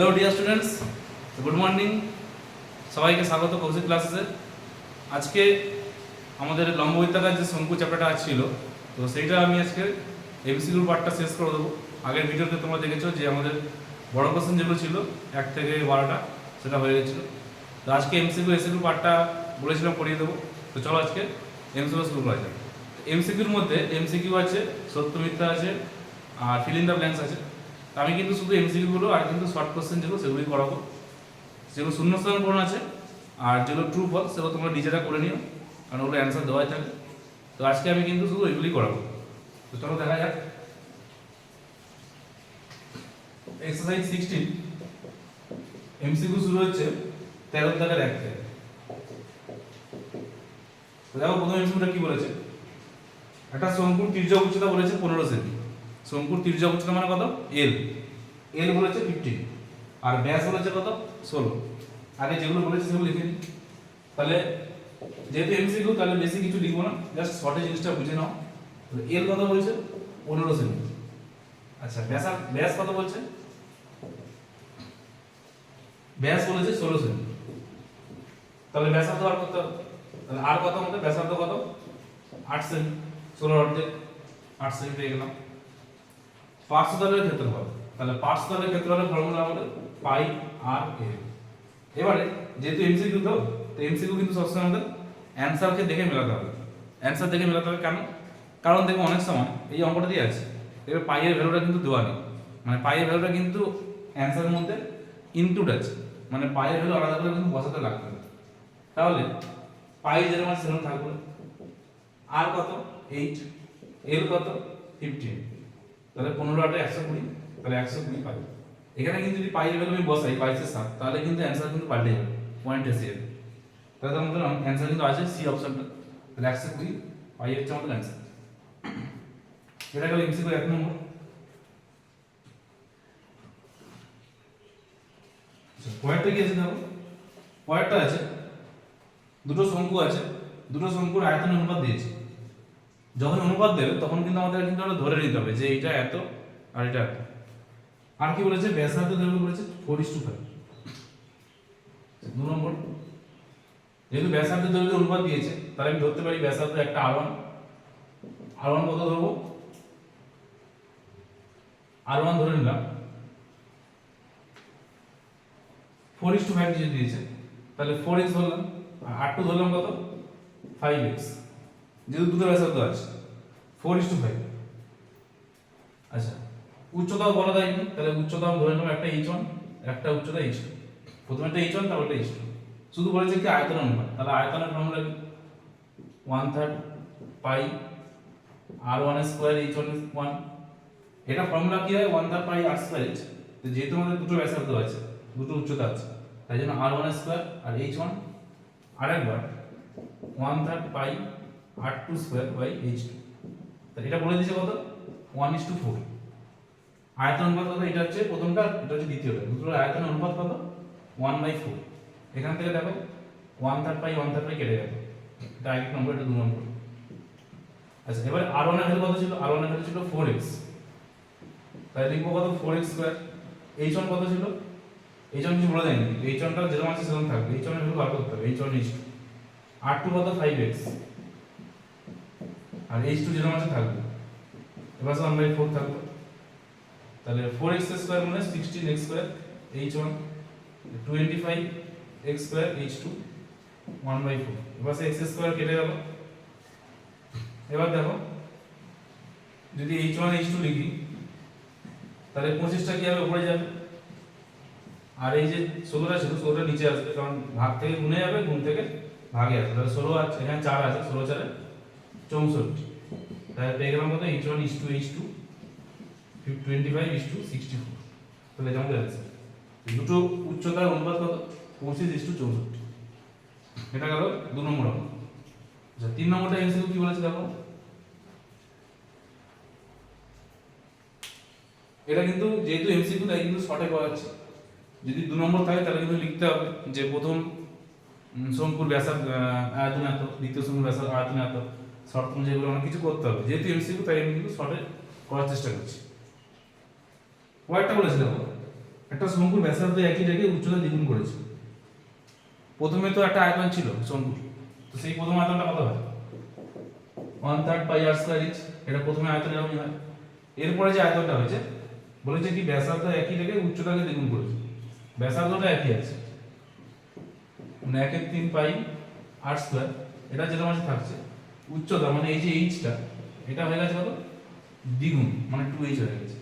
Hello dear students good morning সবাইকে স্বাগত কৌশিক ক্লাসেসে। আজকে আমাদের লম্ববিত্তাকার যে শঙ্কু চ্যাপ্টারটা ছিল তো সেইটা আমি আজকে এমসিকিউর পার্টটা শেষ করে দেবো। আগের ভিডিওতে তোমরা দেখেছ যে আমাদের বড় কোশ্চেন যেগুলো ছিল, এক থেকে বারোটা, সেটা হয়ে গেছিল। তো আজকে এমসিকিউ এসিকিউ পার্টটা বলেছিলাম করিয়ে দেবো। তো চলো আজকে এমসিকিউ শুরু করা যাক। এমসিকিউর মধ্যে এমসিকিউ আছে, সত্য মিথ্যা আছে, আর ফিল ইন দ্য ব্ল্যাঙ্কস আছে। আমি কিন্তু শুধু এমসিকিউগুলো আর কিন্তু শর্ট কোশ্চেন যেগুলো, সেগুলোই করাবো। যেগুলো শূন্যস্থান পূরণ আছে আর যেগুলো ট্রু ফল সেগুলো তোমরা নিজেরা করে নিও, কারণ ওগুলো অ্যান্সার দেওয়াই থাকে। তো আজকে আমি কিন্তু শুধু এগুলি করাবো। তো চলো দেখা যাক। এক্সারসাইজ সিক্সটিন এমসিকিউ শুরু হচ্ছে তেরো দাগের এক থেকে। দেখো, প্রথম এমসিকিউটা কি বলেছে? একটা শঙ্কুর তির্যক উচ্চতা বলেছে পনেরো সেমি। শঙ্কুর উচ্চতা মানে কত? এল এল বলেছে ফিফটিন আর ব্যাস বলেছে কত? ষোলো। আগে যেগুলো বলেছে সেগুলো লিখে নিই। তাহলে যেহেতু এমসিকিউ তাহলে বেশি কিছু লিখব না। জাস্ট শর্টে জিনিসটা বুঝে নাও। তাহলে এল কত বলছে? পনেরো সেমি। আচ্ছা ব্যাস ব্যাস কত বলছে? ব্যাস বলেছে ষোলো সেমি। তাহলে ব্যাসার্ধ আর কত? তাহলে আর কত আমাদের? ব্যাসার্ধ কত? আট সেমি। ষোলো অর্ধেক আট সেমি পেয়ে গেলাম। পার্শ্বতলের ক্ষেত্রফল তাহলে পার্শ্বতলের ক্ষেত্রফলের ফর্মুলা আমাদের পাই আর এ। এবারে যেহেতু এমসিকিউ তো তো এমসিকিউ কিন্তু সবসময় আমাদের অ্যান্সারকে দেখে মেলাতে হবে। অ্যান্সার দেখে মেলাতে হবে কেন? কারণ দেখো অনেক সময় এই অঙ্কটা দিয়ে আছে। এবার পাইয়ের ভ্যালুটা কিন্তু দেওয়া নেই। মানে পাইয়ের ভ্যালুটা কিন্তু অ্যান্সারের মধ্যে ইনক্লুড আছে। মানে পাইয়ের ভ্যালু আলাদা করে কিন্তু বসাতে লাগবে। তাহলে পাই যেরকম সেরকম থাকবে। আর কত? এইট এল কত? ফিফটিন তাহলে পনেরো আটে একশো কুড়ি, তাহলে একশো কুড়ি পাই। এখানে কিন্তু যদি পাই ভ্যালু আমি বসাই বাইশের সাত, তাহলে কিন্তু অ্যান্সার কিন্তু পাল্টে যাবে পয়েন্ট এসে যাবে তাহলে আমাদের অ্যান্সার কিন্তু আছে সি অপশনটা তাহলে একশো কুড়ি, পাই হচ্ছে আমাদের অ্যান্সার এটা গেল এমসিকিউ এক নম্বর। পয়েন্টটা কি আছে দেখো পয়েন্টটা আছে, দুটো শঙ্কু আছে, দুটো শঙ্কুর আয়তন অনুপাত দিয়েছে। যখন অনুপাত দেবে, তখন কিন্তু আমাদের কিন্তু ওটা ধরে নিতে হবে যে এটা এত আর এটা এত। আর কি বলেছে? ব্যাসার্ধ দেবে বলেছে ফোর ইস টু ফাইভ দু নম্বর। যেহেতু ব্যাসার্ধ দৈর্ঘ্য অনুপাত দিয়েছে, তাহলে আমি ধরতে পারি ব্যাসার্ধ একটা আর ওয়ান আর ওয়ান কত ধরবো? আর ওয়ান ধরে নিলাম। ফোর ইস টু ফাইভ যে দিয়েছে। তাহলে ফোর এক্স ধরলাম। আর টু ধরলাম কত? ফাইভ এক্স যেহেতু দুটো ব্যাসার্ধ আছে ফোর ইস টু ফাইভ আচ্ছা উচ্চতাও বলা যায়নি তাহলে উচ্চতা ধরে নিলাম একটা এইচ ওয়ান একটা উচ্চতা এইচ টু প্রথমে একটা এইচ ওয়ান তারপর এইচ টু শুধু বলেছে কি আয়তন অনুপাত তাহলে আয়তনের ফর্মুলা কি one third pi R one square H one one এটা ফর্মুলা কি হয়? One third pi R square H তো যেহেতু আমাদের দুটো ব্যাসার্ধ আছে, দুটো উচ্চতা আছে, তাই জন্য আর ওয়ান স্কোয়ার আর এইচ ওয়ান আরেকবার one third pi R two square by H two তা এটা বলে দিয়েছে কত? ওয়ান ইস টু ফোর আয়তন অনুপাত কত? এটা হচ্ছে প্রথমটা, এটা হচ্ছে দ্বিতীয়টা। দুটোর আয়তন অনুপাত কত? ওয়ান বাই ফোর এখান থেকে দেখো one third pi one third pi কেটে গেল। এটা এক নম্বর এটা দু নম্বর আচ্ছা এবার আর ওয়ান ভ্যালু কত ছিল? আর ওয়ান ভ্যালু ছিল ফোর এক্স তাই লিখব কত? Four X square H one কত ছিল? এইচ ওয়ান কিছু বলে দেয়নি। এইচ ওয়ানটা যেরকম আছে সেরকম থাকবে। এইচ ওয়ানের ভ্যালু বার করতে হবে। H one H two R two কত? ফাইভ এক্স আর এইচ টু যেরকম আছে থাকবে। এবার ওয়ান বাই ফোর থাকবে। তাহলে ফোর এক্স স্কোয়ার মানে sixteen X square H one twenty five X square H two one by four এবার সে এক্স স্কোয়ার কেটে গেল। এবার দেখো, যদি এইচ ওয়ান এইচ টু লিখি, তাহলে পঁচিশটা কি হবে? উপরে যাবে। আর এই যে ষোলোটা ছিল, ষোলোটা নিচে আসবে। কারণ ভাগ থেকে গুণে যাবে, গুণ থেকে ভাগে আসবে। তাহলে ষোলো আছে এখানে চার আছে, ষোলো চারে চৌষট্টি। তাহলে পেয়ে গেলাম কত? H one is to H two twenty five is to sixty four তাহলে আমাদের অ্যান্সার দুটো উচ্চতার অনুপাত কত? পঁচিশ ইস টু চৌষট্টি। এটা গেল দু নম্বর অঙ্ক। আচ্ছা তিন নম্বরটা এমসিকিউ কি বলেছে দেখো? এটা কিন্তু যেহেতু এমসিকিউ তাই কিন্তু শর্টে পাওয়া যাচ্ছে। যদি দু নম্বর থাকে, তাহলে কিন্তু লিখতে হবে যে প্রথম শঙ্কুর ব্যাসার আয়তন এত, দ্বিতীয় শঙ্কুর ব্যাসার আয়তন এত। শর্ট যেগুলো অনেক কিছু করতে হবে। যেহেতু এমসিকিউ তাই কিন্তু শর্টে করার চেষ্টা করছি। কয়েকটা বলেছি দেখো একটা শঙ্কুর ব্যাসার্ধ একই রেখে উচ্চতা দ্বিগুণ করেছে। প্রথমে তো একটা আয়তন ছিল শঙ্কুর তো সেই প্রথম আয়তনটা কত হয়? One third pi R square inch এটা প্রথমে আয়তন এরকমই হয়। এরপরে যে আয়তনটা হয়েছে, বলেছে কি ব্যাসার্ধ একই রেখে উচ্চতাকে দ্বিগুণ করেছে। ব্যাসার্ধটা একই আছে। মানে একের তিন পাই আর স্কয়ার এটা যেটা মাঝে থাকছে। উচ্চতা মানে এই যে এইচটা এটা হয়ে গেছে কত? দ্বিগুণ মানে টু এইচ হয়ে গেছে।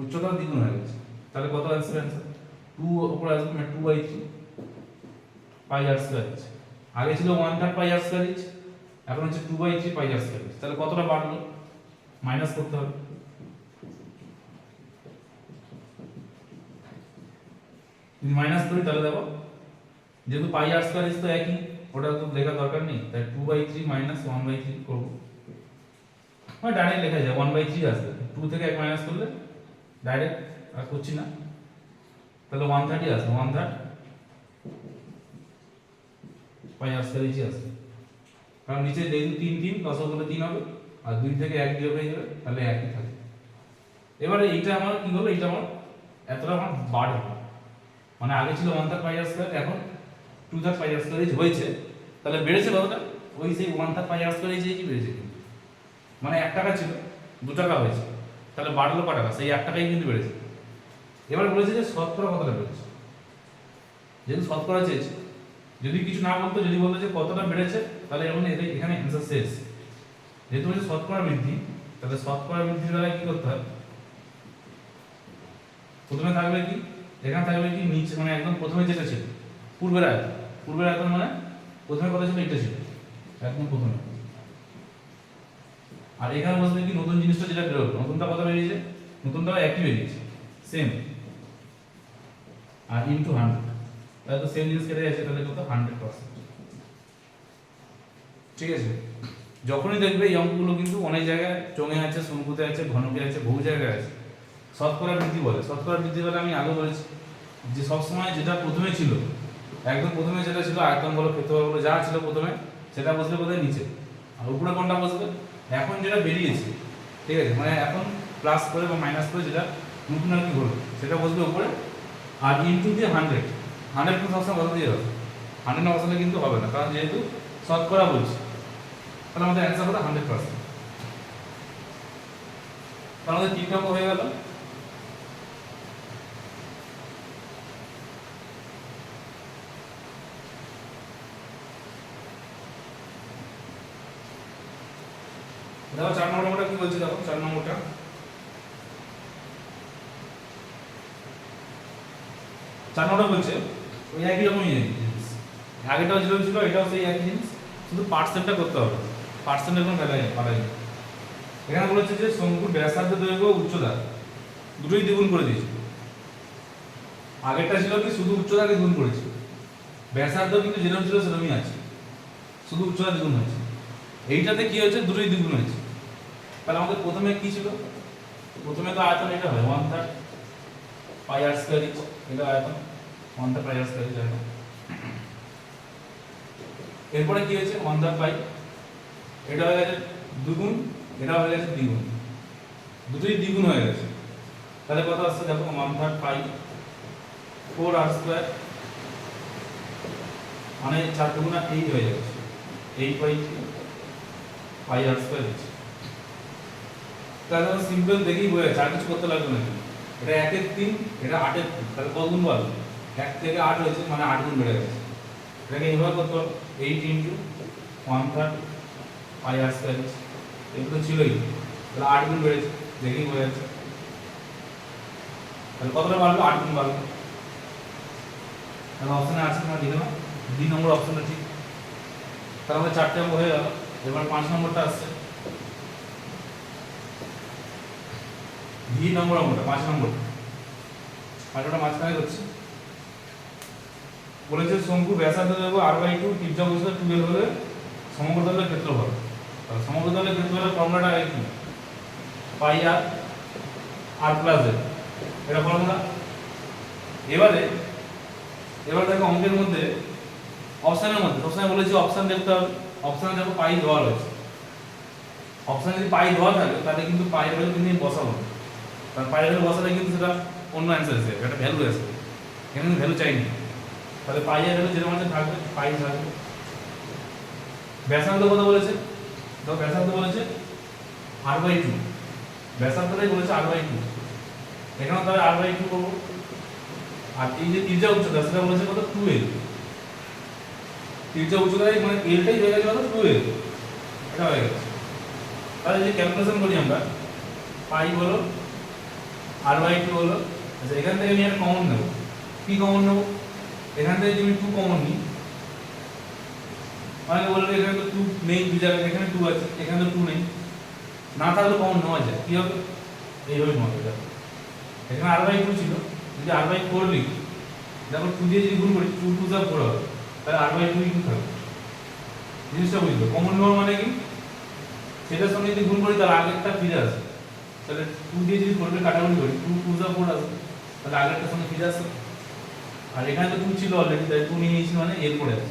উচ্চতা দ্বিগুণ হয়ে গেছে। তাহলে কত আসবে অ্যান্সার টু উপরে আসবে মানে two by three pi R square inch আগে ছিল one third pi R square inch এখন হচ্ছে two by three pi R square inch তাহলে কতটা বাড়লো? মাইনাস করতে হবে। যদি মাইনাস করি তাহলে দেখো, যেহেতু পাই আর স্কয়ার ইজ তো একই ওটা তো লেখার দরকার নেই। তাই two by three minus one by three করব। মানে ডাইরেক্ট লেখা যায় ওয়ান বাই থ্রি আসবে। টু থেকে এক মাইনাস করলে ডাইরেক্ট আর করছি না। তাহলে ওয়ান থার্টি আসবে ওয়ান থার্ড ইঞ্চি আসবে। কারণ নিচে যেহেতু তিন তিন দশ করলে তিন হবে, আর দুই থেকে এক বিয়োগ হয়ে যাবে, তাহলে একই থাকে। এবারে এইটা আমার কি হলো? এইটা আমার এতটা আমার বাড়বে মানে আগে ছিল ওয়ান থার্ড পাই স্কয়ার এখন two third pi R square হয়েছে। তাহলে বেড়েছে কতটা? ওই সেই one third pi R square inch কি বেড়েছে কিন্তু। মানে এক টাকা ছিল, দু টাকা হয়েছে। তাহলে বাড়লো ক টাকা? সেই এক টাকাই কিন্তু বেড়েছে। এবার বলেছে যে শতকরা কতটা বেড়েছে? যেহেতু শতকরা চেয়েছে, যদি কিছু না বলতো, যদি বলতো যে কতটা বেড়েছে, তাহলে এমন মানে এখানে অ্যান্সার শেষ যেহেতু বলছে শতকরা বৃদ্ধি, তাহলে শতকরা বৃদ্ধির বেলায় কি করতে হবে প্রথমে থাকবে কি? এখানে থাকবে কি নিচে মানে একদম প্রথমে যেটা ছিল, পূর্বের আয়তন। পূর্বের আয়তন মানে প্রথমে কথা ছিল এটা ছিল। একদম প্রথমে। আর এখানে বসবে কি নতুন জিনিসটা যেটা বেরোলো নতুনটা কত বেরিয়েছে? নতুনটাও একই বেরিয়েছে। সেম আর ইনটু হান্ড্রেড তাহলে তো সেম জিনিস কেটে যাচ্ছে, তাহলে কত? হান্ড্রেড পার্সেন্ট ঠিক আছে? যখনই দেখবে এই কিন্তু অনেক জায়গায় চঙে আছে শঙ্কুতে আছে, ঘনকে আছে, বহু জায়গায় আছে। শতকরা বৃদ্ধি বলে। শতকরা বৃদ্ধি বলে আমি আগে বলেছি যে সবসময় যেটা প্রথমে ছিল একদম প্রথমে যেটা ছিল আয়তন বলো, ক্ষেত্রফল বলো, যা ছিল প্রথমে, সেটা বসলে কোথায় নিচে। আর উপরে কোনটা বসবে? এখন যেটা বেরিয়েছে, ঠিক আছে? মানে এখন প্লাস করে বা মাইনাস করে যেটা নতুন আর কি হলো, সেটা বসবে উপরে, আর ইনটু দিয়ে হান্ড্রেড হান্ড্রেড কিন্তু সবসময় বসাতে হবে হান্ড্রেড না বসালে কিন্তু হবে না, কারণ যেহেতু শতকরা বলছি। তাহলে আমাদের অ্যান্সার হলো হান্ড্রেড পার্সেন্ট তাহলে আমাদের তিনটা হয়ে গেল। দেখো, চার নম্বরটা কি বলছে দেখো, চার নম্বরটা। চার নম্বরটা বলছে, ওই একই রকমই জিনিস। আগেটাও যেরকম ছিল, এটাও সেই একই জিনিস। শুধু পার্সেন্টটা করতে হবে। পার্সেন্টের কোনো বেলা নেই এখানে বলেছে যে শঙ্কুর ব্যাসার্ধ দৈর্ঘ্য উচ্চতা, দুটোই দ্বিগুণ করে দিয়েছে। আগেরটা ছিল কি, শুধু উচ্চতাকে দ্বিগুণ করেছে। ব্যাসার্ধ কিন্তু যেরকম ছিল, সেরকমই আছে। শুধু উচ্চতা দ্বিগুণ হয়েছে। এইটাতে কি হয়েছে, দুটোই দ্বিগুণ হয়েছে। তাহলে আমাদের প্রথমে কি ছিল? প্রথমে তো আয়তন এটা হয় one third pi R square এটা আয়তন one third pi R square আয়তন এরপরে কি হয়েছে? ওয়ান থার্ড পাই এটা হয়ে গেছে দুগুণ, এটা হয়ে গেছে দ্বিগুণ। দুটোই দ্বিগুণ হয়ে গেছে। তাহলে কত আসছে দেখো? One third pi four R square মানে চার দুগুণা এই হয়ে যাচ্ছে। এই বাই পাই আর স্কয়ার হচ্ছে। তাহলে সিম্পল দেখেই বোঝা যাচ্ছে, আর কিছু করতে লাগবে না। এটা একের তিন, এটা আটের তিন, তাহলে কত গুণ বাড়লো এক থেকে আট হয়েছে মানে আট গুণ বেড়ে গেছে। এটাকে এইভাবে করতে হবে eight into one third pi R square এগুলো ছিলই। তাহলে আট গুণ বেড়েছে, দেখেই বোঝা যাচ্ছে। তাহলে কতটা বাড়লো? আট গুণ বাড়লো। তাহলে অপশানে আছে তোমরা লিখে নাও। দুই নম্বর অপশনটা ঠিক। তাহলে চারটে অঙ্ক হয়ে গেল। এবার পাঁচ নম্বরটা আসছে। দুই নম্বর অঙ্কটা, পাঁচ নম্বর। পাঁচটা মাঝখানে করছি বলেছে শঙ্কু ব্যাসার্ধ দেবো আর বাই টু ত্রিজ্যা বসে টুয়েলভ হলে সমগ্র দলের ক্ষেত্রফল। তাহলে সমগ্র দলের ক্ষেত্রফলের ফর্মুলাটা কি? পাই আর আর প্লাস এর এটা ফর্মুলা এবারে, এবার দেখো অঙ্কের মধ্যে অপশনের মধ্যে সবসময় বলেছি অপশন দেখতে হবে। অপশনে দেখো পাই দেওয়া রয়েছে। অপশনে যদি পাই দেওয়া থাকে, তাহলে কিন্তু পাই ভ্যালু কিন্তু বসাবো। না। কারণ পাই ভ্যালু বসালে কিন্তু সেটা অন্য অ্যান্সার এসে একটা ভ্যালু আসবে এখানে ভ্যালু চাইনি। তাহলে আর ভ্যালু যেরকম আছে থাকবে পাই থাকবে। ব্যাসার্ধ কত বলেছে? তো ব্যাসার্ধ বলেছে আর বাই টু ব্যাসার্ধটাই বলেছে আর বাই টু এখানে তাহলে আর বাই টু করব। আর এই যে তির্যা উচ্চতা, সেটা বলেছে কত? টু এল তির্যা উচ্চতায় মানে এলটাই হয়ে গেছে কত? টু এল এটা হয়ে গেছে। তাহলে যে ক্যালকুলেশন করি আমরা, পাই হলো আর বাই টু হলো আচ্ছা এখান থেকে আমি একটা কমন নেব। কি কমন নেব? এখান থেকে যদি টু কমন নিই, অনেকে বলবে এখানে তো টু নেই দু জায়গায়, এখানে টু আছে, এখানে তো টু নেই। না থাকলে কমন নেওয়া যায়, কি হবে? এইভাবে নেওয়া যায় এখানে আর বাই টু ছিল, যদি আর বাই ফোর লিখি দেখো টু দিয়ে যদি গুণ করি টু টু যা ফোর হবে, তাহলে আর বাই টু কিন্তু থাকবে জিনিসটা বুঝলো কমন নেওয়ার মানে কি? সেটার সঙ্গে যদি গুণ করি, তাহলে আগেরটা ফিরে আসে তাহলে টু দিয়ে যদি ফোরকে কাটাকুটি করি টু টু যা ফোর আসবে তাহলে আগেরটার সঙ্গে ফিরে আসবে আর এখানে তো টু ছিল অলরেডি তাই টু নিয়ে নিয়েছি মানে এর পরে আছে।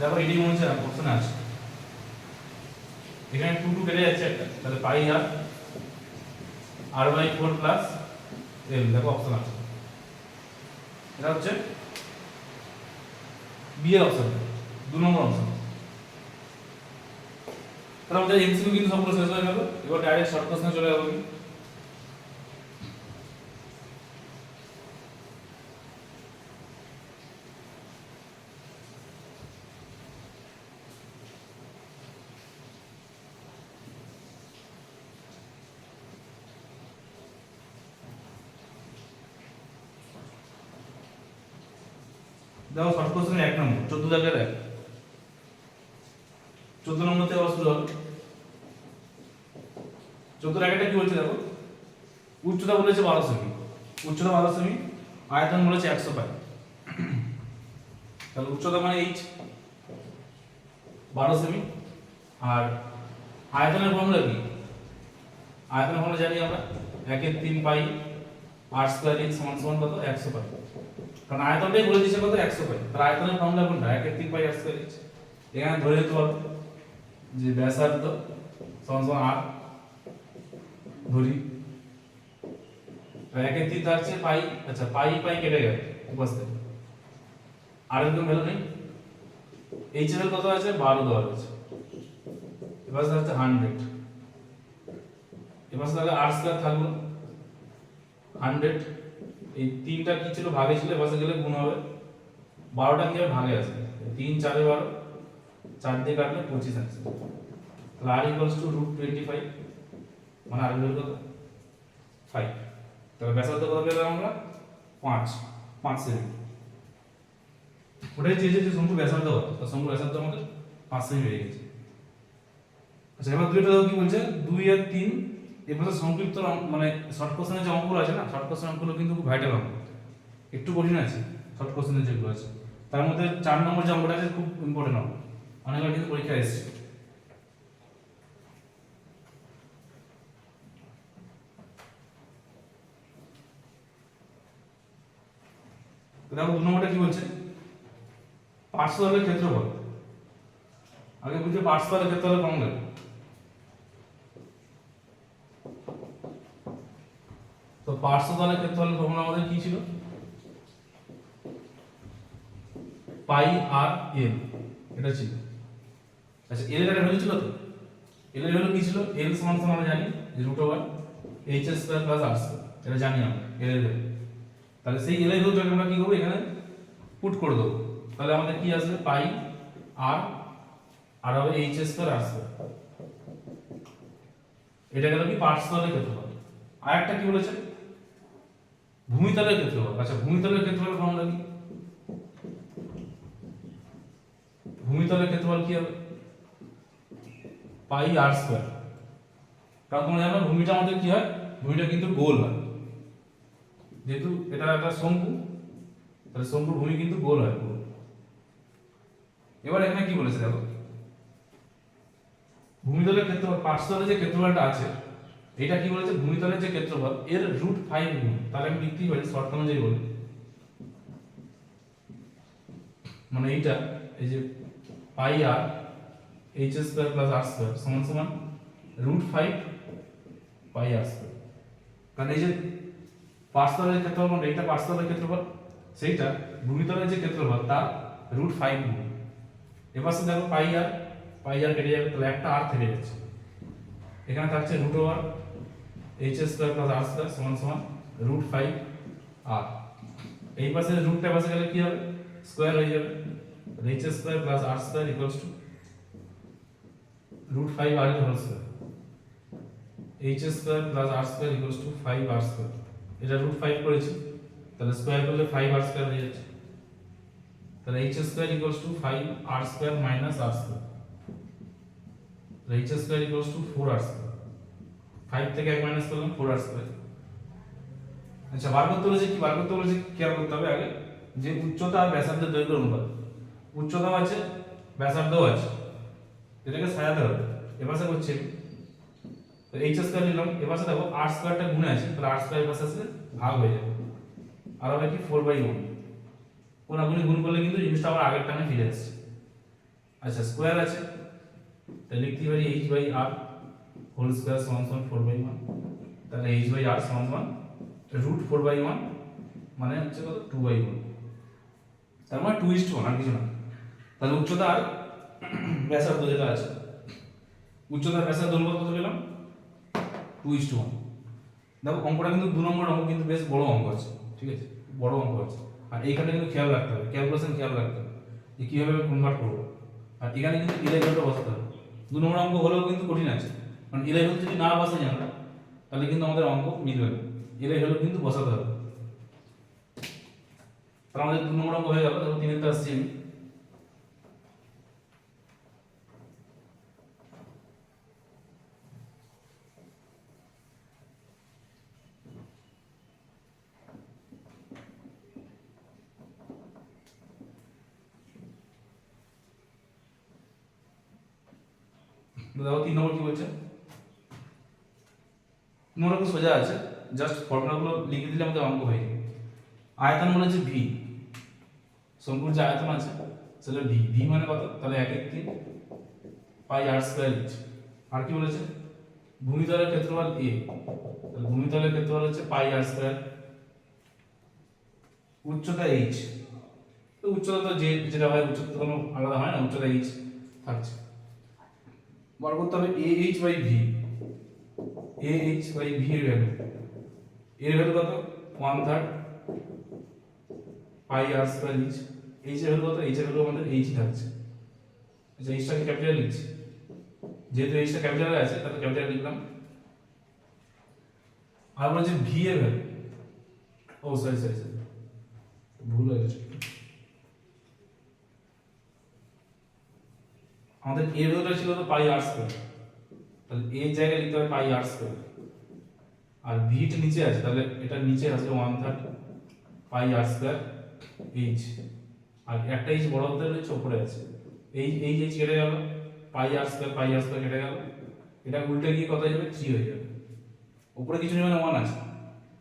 দেখো এটাই মনে হচ্ছে অপশনে আছে। এখানে টু টু কেটে যাচ্ছে একটা, তাহলে pi R R by four plus L দেখো অপশন আছে। এটা হচ্ছে বি এর অপশন দু নম্বর অপশন তাহলে আমাদের এমসিকিউ কিন্তু সম্পূর্ণ শেষ হয়ে গেল। এবার ডাইরেক্ট শর্ট কোশ্চেন চলে যাব দেখো শর্ট কোশ্চেনের এক নম্বর চোদ্দ দাগের এক চোদ্দ নম্বর থেকে আবার শুরু হবে চোদ্দ আগেটা কি বলছে দেখো? উচ্চতা বলেছে বারো সেমি উচ্চতা বারো সেমি আয়তন বলেছে একশো পাই। তাহলে উচ্চতা মানে এইচ বারো সেমি আর আয়তনের ফর্মুলা কি? আয়তনের ফর্মুলা জানি আমরা। একের তিন পাই আর স্কোয়ার ইঞ্চ সমান সমান কত? একশো পাই। কারণ আয়তনটাই বলে দিচ্ছে কত? একশো পাই। তার আয়তনের ফর্মুলা কোনটা? একের তিন পাই আর স্কোয়ার ইঞ্চ এখানে ধরে নিতে পারব যে ব্যাসার্ধ সমান সমান আর ধরি। একের তিন থাকছে পাই আচ্ছা পাই পাই কেটে গেল উপাস থেকে আর একদম ভ্যালু নেই। এইচ এর কত আছে? বারো দেওয়া আছে এবার হচ্ছে হান্ড্রেড এবার তাহলে আর স্কোয়ার থাকল। হান্ড্রেড এই তিনটা কি ছিল? ভাগে ছিল, এবার গেলে গুণ হবে। বারোটা হবে ভাগে আছে। তিন, চারে বারো। চার দিয়ে কাটলে পঁচিশ আসছে তাহলে আর টু টোয়েন্টি ফাইভ মানে আর ভ্যালু কত? ফাইভ তাহলে ব্যাসার্ধ কত পেলাম আমরা? পাঁচ। পাঁচ সেমি। ওটাই চেয়েছে যে শঙ্কু ব্যাসার্ধ কত? তো শঙ্কু ব্যাসার্ধ আমাদের পাঁচ সেমি হয়ে গেছে। আচ্ছা এবার দুইটা দেখো কি বলছে? দুই আর তিন। এবার সংক্ষিপ্ত মানে শর্ট কোশ্চেনের যে অঙ্কগুলো আছে না শর্ট কোশ্চেন অঙ্কগুলো কিন্তু খুব ভাইটাল অঙ্ক। একটু কঠিন আছে শর্ট কোশ্চেনের যেগুলো আছে। তার মধ্যে চার নম্বর যে অঙ্কটা আছে, খুব ইম্পর্টেন্ট অঙ্ক। অনেকবার কিন্তু পরীক্ষায় এসেছে। দেখো দু নম্বরটা কি বলছে? পার্শ্বতলের ক্ষেত্রফল। আগে বুঝতে পার্শ্বতলের ক্ষেত্রফল কম লাগে তো পার্শ্বতলের ক্ষেত্রফল ফর্মুলা আমাদের কি ছিল? পাই আর এল এটা ছিল। আচ্ছা এল একটা ভ্যালু ছিল তো? এল এর ভ্যালু কি ছিল? এল সমান সমান আমরা জানি root over H square plus R square এটা জানি আমরা এল এর ভ্যালু তাহলে সেই এল এর ভ্যালুটাকে আমরা কি করব? এখানে পুট করে দেবো। তাহলে আমাদের কি আসবে? পাই আর আর হবে এইচ স্কয়ার আর স্কয়ার এটা গেল কি? পার্শ্বতলের ক্ষেত্রফল। আর একটা কি বলেছে? ভূমিতলের ক্ষেত্রফল। আচ্ছা ভূমিতলের ক্ষেত্রফল ফর্মুলা কি? ভূমিতলের ক্ষেত্রফল কি হবে? পাই আর স্কয়ার কারণ তোমরা জানো, ভূমিটা আমাদের কি হয়? ভূমিটা কিন্তু গোল হয়। যেহেতু এটা একটা শঙ্কু, তাহলে শঙ্কুর ভূমি কিন্তু গোল হয়। গোল এবার এখানে কি বলেছে দেখো? ভূমিতলের ক্ষেত্রফল পার্শ্বতলে যে ক্ষেত্রফলটা আছে এটা কি বলেছে? ভূমিতলের যে ক্ষেত্রফল, এর রুট ফাইভ গুণ তাহলে আমি লিখতেই পারি শর্ট অনুযায়ী বলি। মানে এইটা, এই যে pi R H square plus R square সমান সমান root five pi R square কারণ এই যে পার্শ্বতলের ক্ষেত্রফল মানে এইটা পার্শ্বতলের ক্ষেত্রফল, সেইটা ভূমিতলের যে ক্ষেত্রফল, তার রুট ফাইভ গুণ এবার সে দেখো, পাই আর পাই আর কেটে যাবে, তাহলে একটা আর থেকে যাচ্ছে। এখানে থাকছে root over H square plus R square সমান সমান রুট ফাইভ আর এই পাশে রুটটা পাশে গেলে কি হবে? স্কোয়ার হয়ে যাবে। H S square plus R square equals to five R whole square H square plus R square equals to five R square এটা রুট ফাইভ করেছি, তাহলে স্কোয়ার করলে ফাইভ আর স্কোয়ার হয়ে যাচ্ছে। তাহলে H square equals to five R square minus R square H square equals to four R square five থেকে এক minus করলাম ফোর আর স্কোয়ার আচ্ছা বার করতে বলেছে কি? বার করতে বলেছে খেয়াল করতে হবে আগে? যে উচ্চতা আর ব্যাসার্ধের দৈর্ঘ্য অনুপাত। উচ্চতাও আছে, ব্যাসার্ধও আছে। এটাকে সাজাতে হবে। এপাশে করছে তো এইচ স্কোয়ার নিলাম। এপাশে দেখো আর স্কোয়ারটা গুণে আছে, তাহলে আর স্কোয়ার পাশে আসলে ভাগ হয়ে যাবে। আর হবে কি ফোর বাই ওয়ান কোনাগুনি গুণ করলে কিন্তু জিনিসটা আবার আগের টানে ফিরে আসছে। আচ্ছা স্কোয়ার আছে। তাহলে লিখতে পারি H by R whole square সমান সমান ফোর বাই ওয়ান তাহলে এইচ বাই আর সমান সমান রুট ফোর বাই ওয়ান মানে হচ্ছে কত? টু বাই ওয়ান তার মানে টু ইস টু আর কিছু না। তাহলে উচ্চতা আর ব্যাসার্ধ যেটা আছে, উচ্চতার ব্যাসার্ধ অনুপাত কত পেলাম? টু ইস টু ওয়ান দেখো অঙ্কটা কিন্তু দু নম্বর অঙ্ক কিন্তু বেশ বড় অঙ্ক আছে, ঠিক আছে? বড় অঙ্ক আছে। আর এইখানে কিন্তু খেয়াল রাখতে হবে ক্যালকুলেশন খেয়াল রাখতে হবে, যে কীভাবে কনভার্ট করব। আর এখানে কিন্তু ইলেভেলটা বসাতে হবে। দু নম্বর অঙ্ক হলেও কিন্তু কঠিন আছে, কারণ ইলেভেল যদি না বসাই আমরা তাহলে কিন্তু আমাদের অঙ্ক মিলবে না। ইলেভেল কিন্তু বসাতে হবে। তাহলে আমাদের দু নম্বর অঙ্ক হয়ে গেল, তারপর তিনের তার আমি দেখো তিন নম্বর কি বলছে? খুব সোজা আছে। জাস্ট ফর্মুলাগুলো লিখে দিলে আমাদের অঙ্ক হয়ে আয়তন মানে হচ্ছে ভি শঙ্কুর যে আয়তন আছে, সেটা ভি ভি মানে কত? তাহলে এক এক তিন পাই আর স্কোয়ার ইঞ্চ আর কি বলেছে? ভূমিতলের ক্ষেত্রফল এ তাহলে ভূমিতলের ক্ষেত্রফল হচ্ছে পাই আর স্কোয়ার উচ্চতা এইচ উচ্চতা তো যে, যেটা হয়, উচ্চতা কোনো আলাদা হয় না, উচ্চতা এইচ থাকছে। বার করতে হবে A H by V A H by V এর ভ্যালু এর ভ্যালু কত? One third pi R square H H এর ভ্যালু কত? এইচ এর ভ্যালু আমাদের এইচ থাকছে। আচ্ছা এইচটাকে ক্যাপিটাল লিখছি। যেহেতু এইচটা ক্যাপিটালে আছে, তাহলে ক্যাপিটাল লিখলাম। আর বলছে ভি এর ভ্যালু ও সরি সরি সরি ভুল হয়ে গেছে। আমাদের এ ভ্যালুটা ছিল তো পাই আর স্কোয়ার তাহলে এ জায়গায় লিখতে হবে পাই আর স্কোয়ার আর ভিট নিচে আছে, তাহলে এটা নিচে আসবে one third pi R square H আর একটা এইচ বড় হতে রয়েছে, ওপরে আছে। এই এই এইচ কেটে গেল, পাই আর স্কোয়ার পাই আর স্কোয়ার কেটে গেল। এটা উল্টে গিয়ে কত যাবে? থ্রি হয়ে যাবে। উপরে কিছু নেই মানে ওয়ান আছে।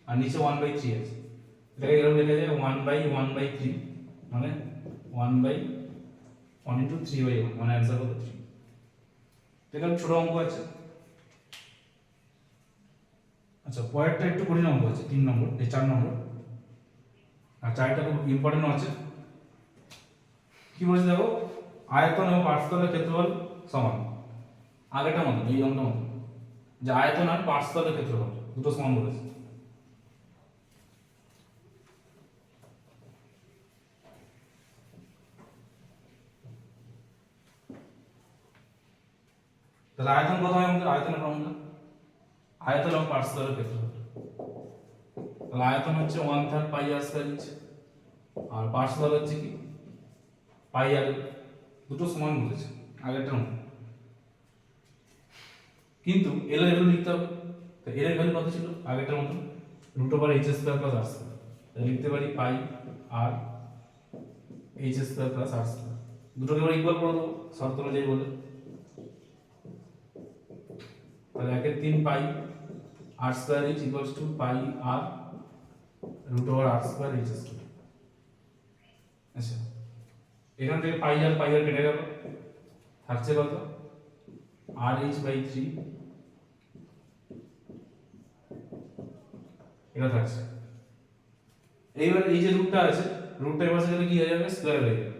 আর নিচে ওয়ান বাই থ্রি আছে। এটাকে এরকম লেখা যায় one by one by three মানে one by one into three by one মানে অ্যান্সার হলো থ্রি এখানে ছোট অঙ্ক আছে আচ্ছা পরেরটা একটু কঠিন অঙ্ক আছে তিন নম্বর এই চার নম্বর আর চারটা খুব ইম্পর্টেন্ট আছে কি বলেছে দেখো আয়তন এবং পার্শ্বতলের ক্ষেত্রফল সমান আগেটা মতো এই অঙ্কটা মতো যে আয়তন আর পার্শ্বতলের ক্ষেত্রফল দুটো সমান বলেছে তাহলে আয়তন কত হয় আমাদের? আয়তনের ফর্মুলা আয়তন এবং পার্শ্বতলের ক্ষেত্রফল তাহলে আয়তন হচ্ছে one third pi r square inch আর পার্শ্বতল হচ্ছে কি? পাই আর দুটো সমান বলেছে, আগেরটা মতো কিন্তু এল এর লিখতে হবে। তো এল এর ভ্যালু কত ছিল? আগেরটার মতো। Root over h square plus r লিখতে পারি pi r h square plus r square দুটোকে এবার ইকুয়াল করে দেবো, শর্ত অনুযায়ী বলে। তাহলে একের তিন pi r square is equals to pi r root over r square h square আচ্ছা এখান থেকে পাই আর পাই আর কেটে গেল। থাকছে কত? আর এইচ বাই থ্রি এটা থাকছে। এইবার এই যে রুটটা আছে রুটটা এবার গেলে কি হয়ে যাবে? স্কোয়ার হয়ে যাবে।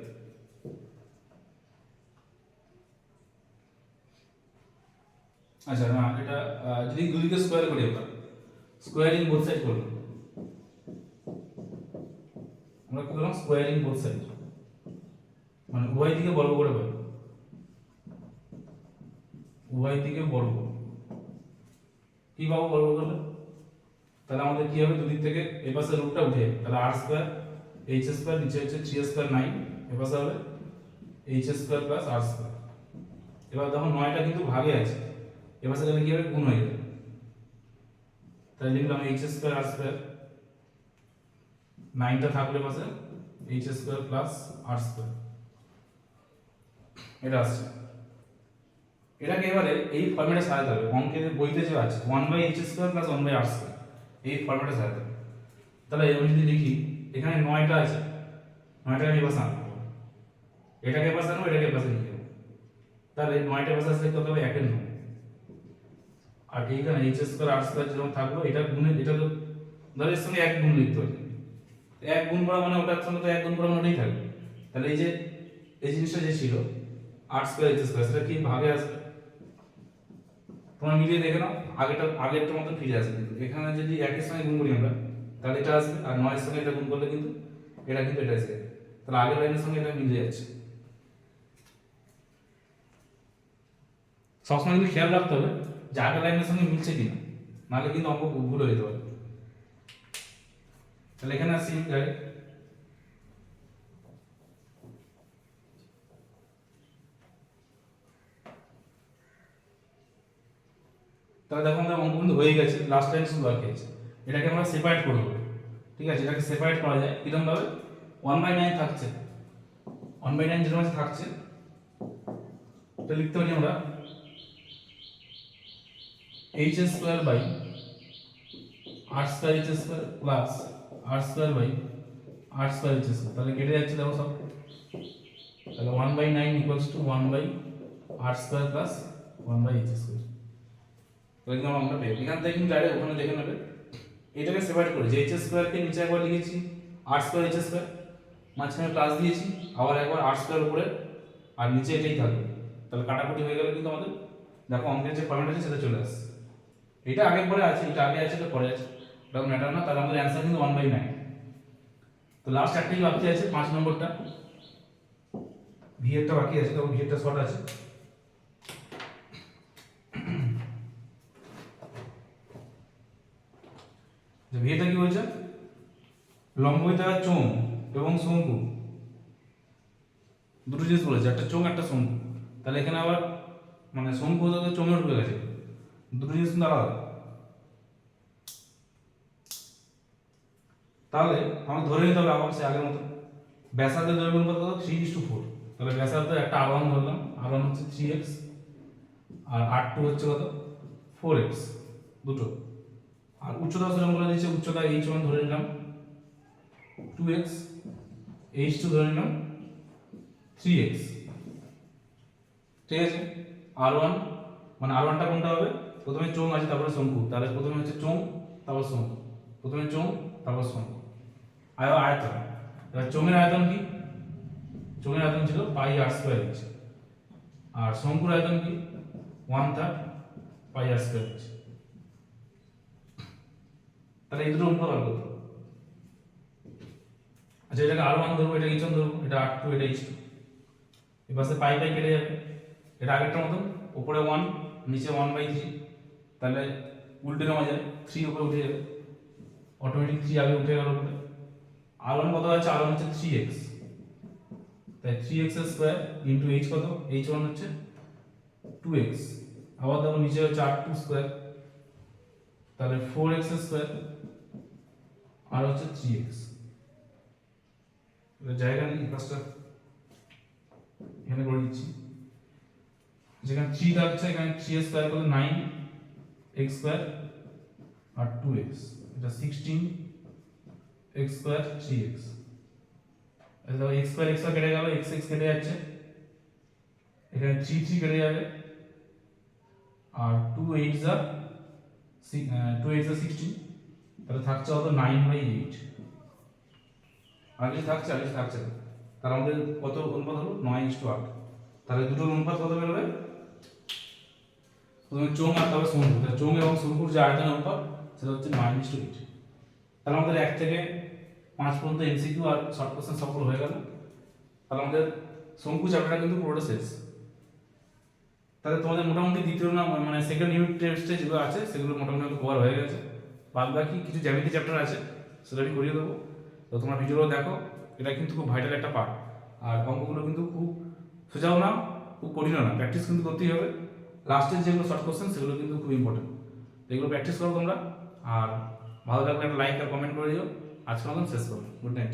আচ্ছা না, এটা যদি দুদিকে স্কোয়ার করি আমরা স্কোয়ারিং বোথ সাইড করব। আমরা কি করলাম? স্কোয়ারিং বোথ সাইড মানে উভয় দিকে বর্গ করে পাই উভয় দিকে বর্গ। কি পাবো বর্গ করলে? তাহলে আমাদের কি হবে? দুদিক থেকে এই পাশে রুটটা উঠে তাহলে আর স্কোয়ার এইচ স্কোয়ার নিচে হচ্ছে থ্রি স্কোয়ার নাইন এ পাশে হবে h square plus r square এবার দেখো নয়টা কিন্তু ভাগে আছে। এ পাশে গেলে কি হবে গুণ হয়ে যাবে তাহলে লিখলাম এইচ স্কোয়ার আর স্কোয়ার নাইনটা থাকলে পাশে h square plus r square এটা আসছে। এটাকে এবারে এই ফর্মেটে সাজাতে হবে। অঙ্কের বইতে যে আছে one by h square plus one by r square এই ফর্মেটে সাজাতে হবে। তাহলে আমি যদি লিখি, এখানে নয়টা আছে, নয়টা আমি এবার আনব এটাকে পাশে আনব এটাকে পাশে লিখে দেবো তাহলে নয়টা পাশে আসলে কত হবে? একের নয়। আর এইখানে এইচ স্কোয়ার আর স্কোয়ার যেরকম থাকল, এটা গুণে এটা তো ধর এর সঙ্গে এক গুণ লিখতে হবে। এক গুণ করা মানে ওটার সঙ্গে তো এক গুণ করা মানে ওটাই থাকবে। তাহলে এই যে, এই জিনিসটা যে ছিল আর স্কোয়ার এইচ স্কোয়ার সেটা কি ভাগে আসবে? তোমরা মিলিয়ে দেখে নাও আগেটা আগেরটার মতো ফিরে আসবে এখানে যদি একের সঙ্গে গুণ করি আমরা, তাহলে এটা আসবে, আর নয়ের সঙ্গে এটা গুণ করলে কিন্তু এটা কিন্তু এটা এসে যাবে তাহলে আগের লাইনের সঙ্গে এটা মিলে যাচ্ছে। সবসময় কিন্তু খেয়াল রাখতে হবে। আগের লাইনের সঙ্গে মিলছে কিনা? নাহলে কিন্তু অঙ্ক ভুল হয়ে যেতে পারে। তাহলে এখানে আসি তাহলে দেখো আমাদের অঙ্ক কিন্তু হয়ে গেছে লাস্ট লাইন শুধু বাকি আছে। এটাকে আমরা সেপারেট করে দেবো। ঠিক আছে? এটাকে সেপারেট করা যায়। কীরকম ভাবে ওয়ান বাই নাইন থাকছে। ওয়ান বাই নাইন যেরকম থাকছে। এটা লিখতে পারি আমরা? H square by r square h square plus r square by r square h square তাহলে কেটে যাচ্ছে দেখো সব। তাহলে one by nine equals to one by r square plus one by h square তাহলে কিন্তু আমরা পেয়ে এখান থেকে কিন্তু ডাইরেক্ট ওখানে দেখে নেবে। এটাকে করে যে এইচ স্কোয়ারকে নিচে একবার লিখেছি আর স্কোয়ার এইচ স্কোয়ার মাঝখানে প্লাস দিয়েছি, আবার একবার আর স্কোয়ার উপরে, আর নিচে এটাই থাকবে। তাহলে কাটাকুটি হয়ে গেলে কিন্তু আমাদের। দেখো অঙ্কের যে ফর্মেট আছে, সেটা চলে আসছে। এটা আগে পরে আছে, এটা আগে আছে, এটা পরে আছে। ওটা ম্যাটার না, তাহলে আমাদের অ্যান্সার কিন্তু ওয়ান বাই নাইন তো লাস্ট একটাই বাকি আছে, পাঁচ নম্বরটা। ভি এরটা বাকি আছে, তখন ভি এরটা শর্ট আছে। ভিটা কি বলছে? লম্বইতা চোঙ এবং শঙ্কু। দুটো জিনিস বলেছে, একটা চোঙ, একটা শঙ্কু। তাহলে এখানে আবার মানে শঙ্কু তো চোঙে ঢুকে গেছে। দুটো জিনিস কিন্তু আলাদা তাহলে আমাকে ধরে নিতে হবে আবার সে আগের মতো। ব্যাসার্ধের দৈর্ঘ্য কত থ্রি ইস টু ফোর তাহলে ব্যাসার্ধ একটা ওয়ান ধরলাম। ওয়ান হচ্ছে থ্রি এক্স আর আর টু হচ্ছে কত? ফোর এক্স দুটো। আর উচ্চতা বলে দিয়েছে, উচ্চতা এইচ ওয়ান ধরে নিলাম। টু এক্স এইচ টু ধরে নিলাম। থ্রি এক্স ঠিক আছে? আর ওয়ান মানে আর ওয়ানটা কোনটা হবে? প্রথমে চোং আছে, তারপরে শঙ্কু। তাহলে প্রথমে হচ্ছে চোং তারপর শঙ্কু। প্রথমে চোং তারপর শঙ্কু। আয় আয়তন। এবার চোঙের আয়তন কি? চোঙের আয়তন ছিল পাই আর স্কোয়ার ইঞ্চ আর শঙ্কুর আয়তন কি? One third pi r square inch তাহলে এই দুটো অনুপাত বার করতে আচ্ছা এটাকে আর ওয়ান ধরবো এটা ওয়ান ধরবো, এটা আর টু এটা টু এই পাশে পাই পাই কেটে যাবে। এটা আগেরটার মতন উপরে ওয়ান নিচে ওয়ান বাই থ্রি তাহলে উল্টে নেওয়া যায় থ্রি উপরে উঠে যাবে। অটোমেটিক থ্রি আগে উঠে গেল উপরে। আর ওয়ান কত আছে? আর ওয়ান হচ্ছে থ্রি এক্স তাই three x square into h কত? এইচ ওয়ান হচ্ছে টু এক্স আবার দেখো নিচে হচ্ছে আর টু স্কোয়ার তাহলে ফোর এক্স স্কোয়ার আর হচ্ছে থ্রি এক্স জায়গা নেই কাজটা এখানে করে দিচ্ছি। যেখানে থ্রি থাকছে, এখানে থ্রি স্কোয়ার করলে নাইন এক্স স্কোয়ার আর টু এক্স এটা sixteen x square three x x square x কেটে গেল এক্স এক্স কেটে যাচ্ছে। এখানে থ্রি থ্রি কেটে যাবে। আর টু এইট যা টু এইট যা সিক্সটিন তাহলে থাকছে হতো নাইন বাই এইট আর কিছু থাকছে, আর কিছু থাকছে তাহলে আমাদের কত অনুপাত হলো? নয় ইস্টু আট তাহলে দুটো অনুপাত কত বেরোবে? প্রথমে চোং আর তারপরে তাহলে চোং এবং শঙ্কুর যে আয়তন অনুপাত সেটা হচ্ছে নয় ইস্টু এইট তাহলে আমাদের এক থেকে পাঁচ পর্যন্ত এমসিকিউ আর শর্ট কোশ্চেন সফল হয়ে গেল। তাহলে আমাদের শঙ্কু চ্যাপ্টারটা কিন্তু পুরোটা শেষ। তাহলে তোমাদের মোটামুটি দ্বিতীয় না মানে সেকেন্ড ইউনিট টেস্টে যেগুলো আছে, সেগুলো মোটামুটি কভার হয়ে গেছে। বাদ বাকি কিছু জ্যামিতি চ্যাপ্টার আছে সেটা আমি করিয়ে দেবো। তো তোমরা ভিডিওগুলো দেখো, এটা কিন্তু খুব ভাইটাল একটা পার্ট আর অঙ্কগুলো কিন্তু খুব সোজাও না, খুব কঠিনও না। প্র্যাকটিস কিন্তু করতেই হবে। লাস্টের যেগুলো শর্ট কোশ্চেন সেগুলো কিন্তু খুব ইম্পর্টেন্ট এগুলো প্র্যাকটিস করো তোমরা। আর ভালো লাগলে একটা লাইক আর কমেন্ট করে দিও। আজকের মতন শেষ করো গুড নাইট